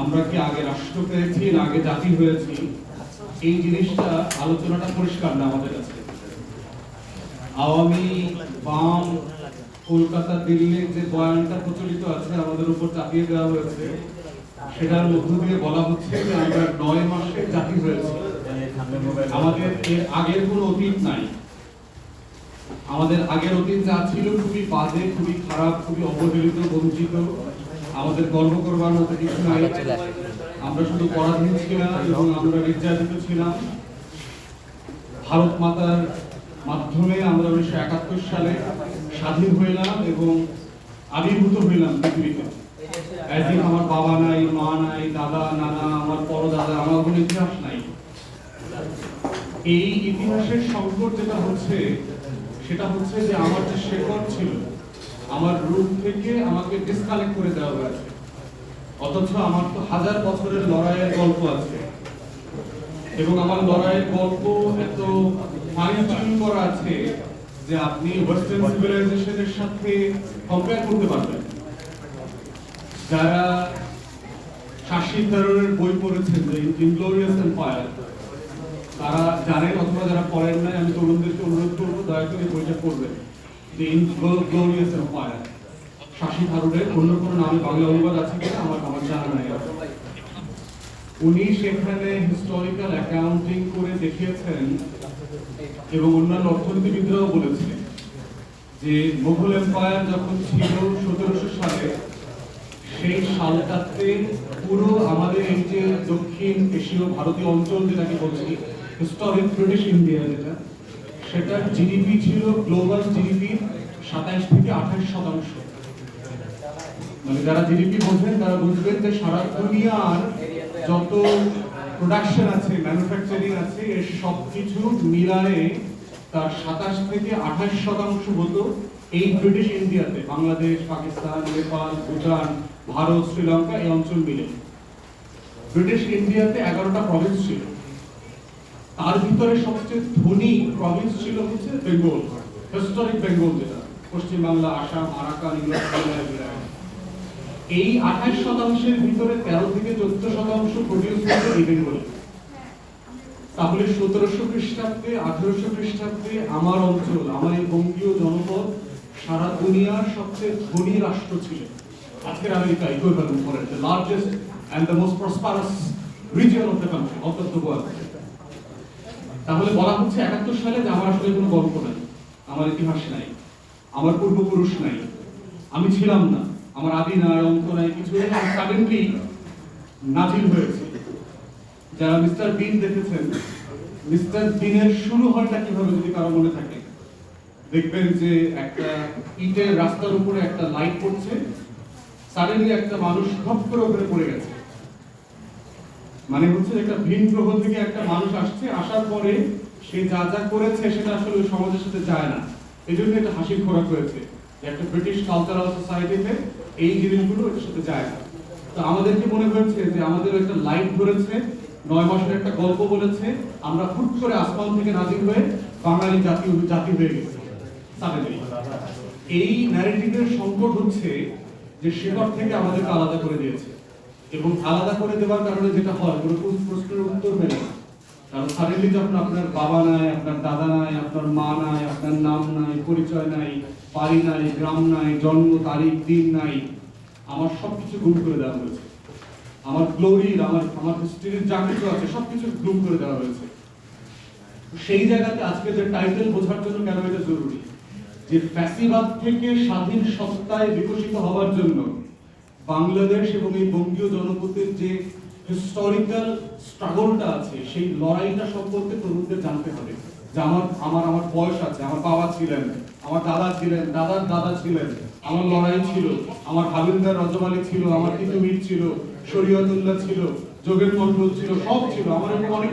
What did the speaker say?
আমরা কি আগে রাষ্ট্র পেয়েছি না আগে জাতি হয়েছি? এই জিনিসটা আলোচনাটা পরিষ্কার না আমাদের কাছে। আওয়ামী, বাম, কলকাতা দিল্লির যে বয়ানটা প্রচলিত আছে, আমাদের উপর চাপিয়ে দেওয়া হয়েছে, সেটার মধ্য দিয়ে বলা হচ্ছে যে আমরা নয় মাসে জাতি হয়েছি। আমাদের এর আগের কোনো অতীত নাই। আমাদের আগের অতীত যা ছিল খুবই বাজে, খুবই খারাপ, খুবই অবহেলিত, বঞ্চিত। আমাদের গর্ব করবার মতো কিছু নাই। আমরা শুধু পরাধীন ছিলাম এবং আমরা নির্যাতিত ছিলাম ভারত মাতার মাধ্যমে আমরা উনিশশো একাত্তর সালে স্বাধীন হইলাম এবং আবির্ভূত হইলাম পৃথিবীতে। একদিন আমার বাবা নাই মা নাই দাদা নানা আমার পরদাদা আমার কোনো ইতিহাস নাই। এই ইতিহাসের সংকট যেটা হচ্ছে সেটা হচ্ছে যে আমার যে শেকড় ছিল আমার রূপ থেকে আমাকে ডিসকানেক্ট করে দেওয়া হয়েছে। অথচ আমার তো হাজার বছরের লড়াইয়ের গল্প আছে। এবং আমার লড়াইয়ের গল্প এত ফাইন করা আছে যে আপনি ওয়েস্টার্ন সিভিলাইজেশনের সাথে কম্পেয়ার করতে পারবেন। যারা শাসি ধরনের বই পড়েছেন যে ইনগ্লোরিয়াস এম্পায়ার তারা জানেন অথবা যারা পড়েন নাই, আমি তরুণদেরকে অনুরোধ করব, দয়া করে বইটা পড়বেন। যে ইনগ্লোরিয়াস এম্পায়ার শাসি থারুরের অন্য কোনো নামে বাংলা অনুবাদ আছে কিনা? আমার আমার জানা নাই। উনি সেখানে হিস্টোরিক্যাল অ্যাকাউন্টিং করে দেখিয়েছেন এবং অন্যান্য অর্থনীতিবিদরাও বলেছিলেন যে মুঘল এম্পায়ার যখন ছিল সতেরোশো সালে, সেই সালটাতে পুরো আমাদের এই যে দক্ষিণ এশীয় ভারতীয় অঞ্চল যেটাকে বলছি হিস্টোরিক ব্রিটিশ ইন্ডিয়া যেটা সেটার জিডিপি ছিল গ্লোবাল জিডিপি সাতাইশ থেকে আঠাশ শতাংশ। মানে যারা জিডিপি বোঝেন, তারা বুঝবেন যে সারা দুনিয়ার যত প্রোডাকশন আছে ম্যানুফ্যাকচারিং আছে, এর সব কিছু মিলায়ে তার সাতাশ থেকে আঠাশ শতাংশ হতো এই ব্রিটিশ ইন্ডিয়াতে বাংলাদেশ, পাকিস্তান, নেপাল, ভুটান, ভারত, শ্রীলঙ্কা এই অঞ্চল মিলে। ব্রিটিশ ইন্ডিয়াতে এগারোটা প্রভিন্স ছিল। তার ভিতরে সবচেয়ে ধনী প্রভিন্স ছিল হচ্ছে বেঙ্গল। হিস্টোরিক বেঙ্গল যেটা। পশ্চিমবাংলা, আসাম, আরাকান এই আঠাশ শতাংশের ভিতরে তেরো থেকে চোদ্দ শতাংশ প্রডিউস হতো এই বেঙ্গলে। তাহলে সতেরোশো খ্রিস্টাব্দে, আঠারোশো খ্রিস্টাব্দে আমার অঞ্চল, আমার এই বঙ্গীয় জনপদ, সারা দুনিয়ার সবচেয়ে ধনী রাষ্ট্র ছিল। আজকের America equivalent for the largest and the most prosperous region of the country of the তাহলে বলা হচ্ছে একাত্তর সালে যে আমার আসলে কোনো গল্প নাই, আমার ইতিহাস নাই, আমার পূর্বপুরুষ নাই, আমি ছিলাম না, আমার আদি নাই অন্ত নাই, কিছু সাডেনলি নাজিল হয়েছে। যারা মিস্টার বিন দেখেছেন, মিস্টার বিনের শুরু হয়টা কীভাবে যদি কারও মনে থাকে, দেখবেন যে একটা ইটের রাস্তার উপরে একটা লাইট পড়ছে সাডেনলি একটা মানুষ ধপ করে ওখানে পড়ে গেছে। মানে হচ্ছে একটা ভিন গ্রহ থেকে একটা মানুষ আসছে, আসার পরে সে যা যা করেছে সেটা আসলে সমাজের সাথে যায় না। এই জন্য এটা হাসির খোরাক হয়েছে একটা ব্রিটিশ কালচারাল সোসাইটিতে এই জিনিসগুলো এটার সাথে যায় না। তো আমাদেরকে মনে হয়েছে যে আমাদের একটা লাইট ধরেছে, নয় মাসের একটা গল্প বলেছে, আমরা হুট করে আসমান থেকে নাজির হয়ে বাঙালি জাতি জাতি হয়ে গেছি। এই ন্যারেটিভের সংকট হচ্ছে যে শেকড় থেকে আমাদেরকে আলাদা করে দিয়েছে। এবং আলাদা করে দেওয়ার কারণে যেটা হয়, কোন প্রশ্নের উত্তর মেলে না। কারণ সাডেনলি যখন আপনার বাবা নাই, আপনার দাদা নাই, আপনার মা নাই, আপনার নাম নাই, পরিচয় নাই, বাড়ি নাই, গ্রাম নাই, জন্ম তারিখ, দিন নাই, আমার সবকিছু গুম করে দেওয়া হয়েছে। আমার গ্লোরির আমার আমার হিস্ট্রির যা কিছু আছে, সবকিছু গুম করে দেওয়া হয়েছে। সেই জায়গাতে আজকে যে টাইটেল বোঝার জন্য কেন এটা জরুরি? যে ফ্যাসিবাদ থেকে স্বাধীন সত্তায় বিকশিত হওয়ার জন্য বাংলাদেশ এবং এই বঙ্গীয় জনপদের যে হিস্টোরিক্যাল স্ট্রাগলটা আছে, সেই লড়াইটা সম্পর্কে তরুণদের জানতে হবে। যে আমার আমার আমার বয়স আছে, আমার বাবা ছিলেন, আমার দাদা ছিলেন, দাদার দাদা ছিলেন, আমার লড়াই ছিল, আমার হাবিলদার রজমালি ছিল, আমার তিতুমির ছিল, শরীয়তুল্লাহ ছিল, যোগের মন্ডল ছিল, সব ছিল, আমার অনেক